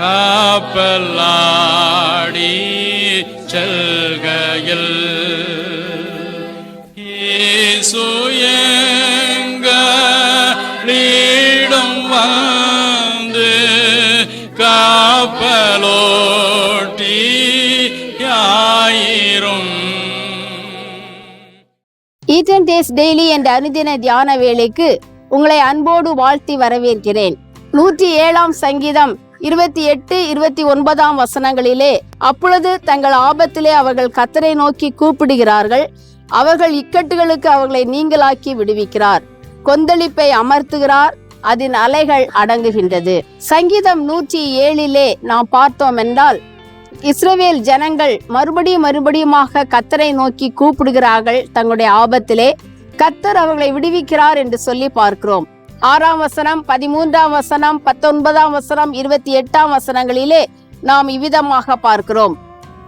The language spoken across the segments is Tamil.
காப்பலாடி செல்கையில். ஈசுயங்க லீடும் வந்து காப்பலோட்டி யாயிரும். ஈட்டன் டேஸ் டெய்லி என்ற அனுதின தியான வேலைக்கு உங்களை அன்போடு வாழ்த்தி வரவேற்கிறேன். நூற்றி ஏழாம் சங்கீதம் இருபத்தி எட்டு இருபத்தி ஒன்பதாம் வசனங்களிலே அப்பொழுது தங்கள் ஆபத்திலே அவர்கள் கத்தரை நோக்கி கூப்பிடுகிறார்கள். அவர்கள் இக்கட்டுகளுக்கு அவர்களை நீங்களாக்கி விடுவிக்கிறார். கொந்தளிப்பை அமர்த்துகிறார். அதன் அலைகள் அடங்குகின்றது. சங்கீதம் நூற்றி ஏழிலே நாம் பார்த்தோம் என்றால் இஸ்ரேவேல் ஜனங்கள் மறுபடியும் மறுபடியுமாக கத்தரை நோக்கி கூப்பிடுகிறார்கள் தங்களுடைய ஆபத்திலே. கத்தர் அவர்களை விடுவிக்கிறார் என்று சொல்லி பார்க்கிறோம். ஆறாம் வசனம் பதிமூன்றாம் வசனம் பத்தொன்பதாம் வசனம் இருபத்தி எட்டாம் வசனங்களிலே நாம் இவ்விதமாக பார்க்கிறோம்.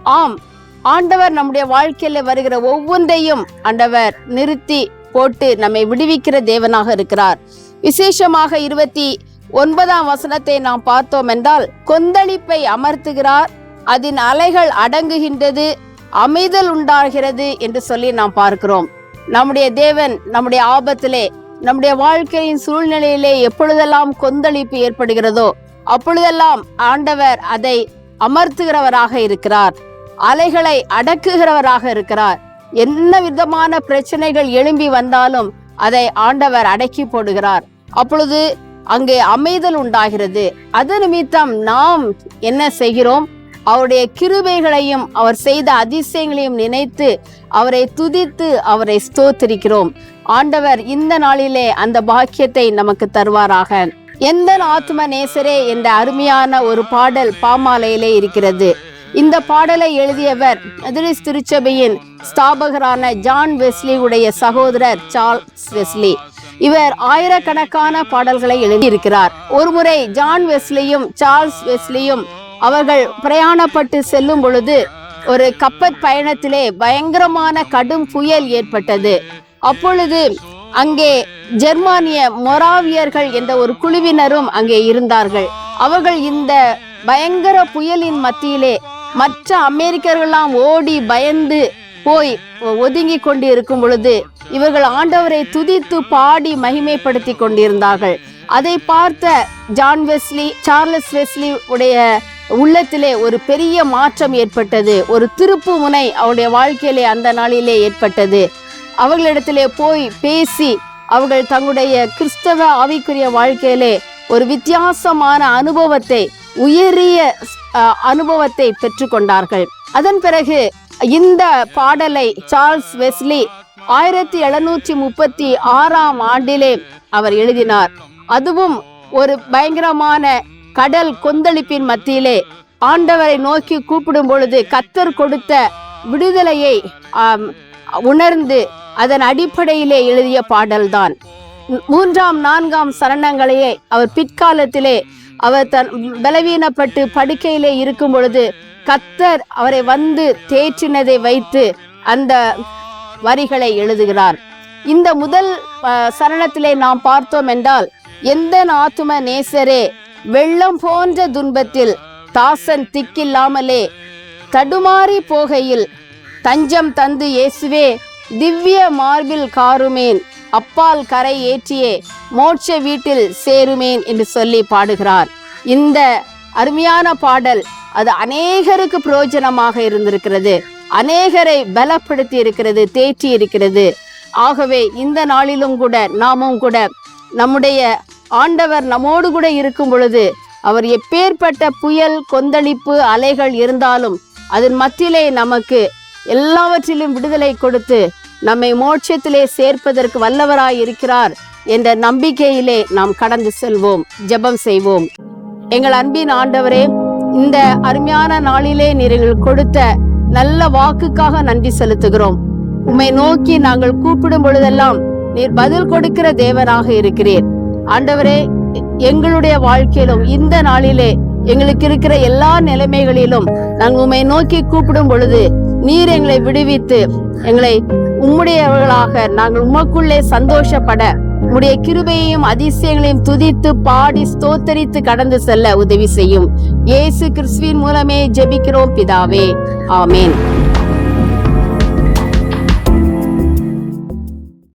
ஆம் ஆண்டவர் நம்முடைய வாழ்க்கையில வருகிற ஒவ்வொன்றையும் ஆண்டவர் நிறுத்தி போட்டு நம்மை விடுவிக்கிற தேவனாக இருக்கிறார். விசேஷமாக இருபத்தி ஒன்பதாம் வசனத்தை நாம் பார்த்தோம் என்றால் கொந்தளிப்பை அமர்த்துகிறார் அதன் அலைகள் அடங்குகின்றது அமைதல் உண்டாகிறது என்று சொல்லி நாம் பார்க்கிறோம். நம்முடைய தேவன் நம்முடைய ஆபத்திலே நம்முடைய வாழ்க்கையின் சூழ்நிலையிலே எப்பொழுதெல்லாம் கொந்தளிப்பு ஏற்படுகிறதோ அப்பொழுதெல்லாம் ஆண்டவர் அதை அமர்த்துகிறவராக இருக்கிறார். அலைகளை அடக்குகிறவராக இருக்கிறார். என்ன விதமான பிரச்சனைகள் எழும்பி வந்தாலும் அதை ஆண்டவர் அடக்கி போடுகிறார். அப்பொழுது அங்கே அமைதல் உண்டாகிறது. அது நிமித்தம் நாம் என்ன செய்கிறோம்? அவருடைய கிருபைகளையும் அவர் செய்த அதிசயங்களையும் நினைத்து அவரை துதித்து அவரை ஸ்தோத்திரிக்கிறோம். ஆண்டவர் இந்த நாளிலே அந்த பாக்கியத்தை நமக்கு தருவாராக. எந்த ஆத்ம நேசரே என்ற அருமையான ஒரு பாடல் பாமாலையிலே இருக்கிறது. இந்த பாடலை எழுதியவர் மெதடிஸ் திருச்சபையின் ஸ்தாபகரான ஜான் வெஸ்லி உடைய சகோதரர் சார்ல்ஸ் வெஸ்லி. இவர் ஆயிரக்கணக்கான பாடல்களை எழுதியிருக்கிறார். ஒருமுறை ஜான் வெஸ்லியும் சார்ல்ஸ் வெஸ்லியும் அவர்கள் பிரயாணப்பட்டு செல்லும் பொழுது ஒரு கப்பற் பயணத்திலே பயங்கரமான கடும் புயல் ஏற்பட்டது. அப்பொழுது அங்கே ஜெர்மானிய மொராவியர்கள் என்ற ஒரு குழுவினரும் அங்கே இருந்தார்கள். அவர்கள் இந்த பயங்கர புயலின் மத்தியிலே மற்ற அமெரிக்கர்கள்லாம் ஓடி பயந்து போய் ஒதுங்கி கொண்டு இருக்கும் பொழுது இவர்கள் ஆண்டவரை துதித்து பாடி மகிமைப்படுத்தி கொண்டிருந்தார்கள். அதை பார்த்த ஜான் வெஸ்லி சார்லஸ் வெஸ்லி உடைய உள்ளத்திலே ஒரு பெரிய மாற்றம் ஏற்பட்டது. ஒரு திருப்பு முனை அவருடைய வாழ்க்கையிலே அந்த நாளிலே ஏற்பட்டது. அவர்களிடத்திலே போய் பேசி அவர்கள் தங்களுடைய கிறிஸ்தவ ஆவிக்குரிய வாழ்க்கையிலே ஒரு வித்தியாசமான அனுபவத்தை உயரிய அனுபவத்தை பெற்றுக்கொண்டார்கள். அதன் பிறகு இந்த பாடலை சார்ல்ஸ் வெஸ்லி ஆயிரத்தி எழுநூற்றி முப்பத்தி ஆறாம் ஆண்டிலே அவர் எழுதினார். அதுவும் ஒரு பயங்கரமான கடல் கொந்தளிப்பின் மத்தியிலே ஆண்டவரை நோக்கி கூப்பிடும் பொழுது கத்தர் கொடுத்த விடுதலையை உணர்ந்து அதன் அடிப்படையிலே எழுதிய பாடல்தான். மூன்றாம் நான்காம் சரணங்களையே அவர் பிற்காலத்திலே அவர் தன் பலவீனப்பட்டு படுக்கையிலே இருக்கும் பொழுது கத்தர் அவரை வந்து தேற்றினதை வைத்து அந்த வரிகளை எழுதுகிறார். இந்த முதல் சரணத்திலே நாம் பார்த்தோம் என்றால் எந்த ஆத்தும நேசரே வெள்ளம் போன்ற துன்பத்தில் தாசன் திக்கில்லாமலே தடுமாறி போகையில் தஞ்சம் தந்து இயேசுவே திவ்ய மார்பில் காருமேன். அப்பால் கரை ஏற்றியே மோட்ச வீட்டில் சேருமேன் என்று சொல்லி பாடுகிறார். இந்த அருமையான பாடல் அது அநேகருக்கு பிரயோஜனமாக இருந்திருக்கிறது. அநேகரை பலப்படுத்தி இருக்கிறது தேற்றி இருக்கிறது. ஆகவே இந்த நாளிலும் கூட நாமும் கூட நம்முடைய ஆண்டவர் நம்மோடு கூட இருக்கும் பொழுது அவர் எப்பேற்பட்ட புயல் கொந்தளிப்பு அலைகள் இருந்தாலும் அதன் மத்தியிலே நமக்கு எல்லாவற்றிலும் விடுதலை கொடுத்து நம்மை மோட்சத்திலே சேர்ப்பதற்கு வல்லவராய் இருக்கிறார் என்ற நம்பிக்கையிலே நாம் கடந்து செல்வோம் ஜெபம் செய்வோம். எங்கள் அன்பின் ஆண்டவரே இந்த அருமையான நாளிலே நீர் எங்களுக்கு கொடுத்த நல்ல வாக்குக்காக நன்றி செலுத்துகிறோம். உம்மை நோக்கி நாங்கள் கூப்பிடும் பொழுதெல்லாம் நீர் பதில் கொடுக்கிற தேவனாக இருக்கிறீர். ஆண்டவரே எங்களுடைய வாழ்க்கையிலும் இந்த நாளிலே எங்களுக்கு இருக்கிற எல்லா நிலைமைகளிலும் நாங்கள் உம்மை நோக்கி கூப்பிடும் பொழுது நீர் எங்களை விடுவித்து எங்களை உம்முடையவர்களாக நாங்கள் உமக்குள்ளே சந்தோஷப்பட உடைய கிருபையையும் அதிசயங்களையும் துதித்து பாடி ஸ்தோத்தரித்து கடந்து செல்ல உதவி செய்யும். இயேசு கிறிஸ்துவின் மூலமே ஜெபிக்கிறோம் பிதாவே. ஆமேன்.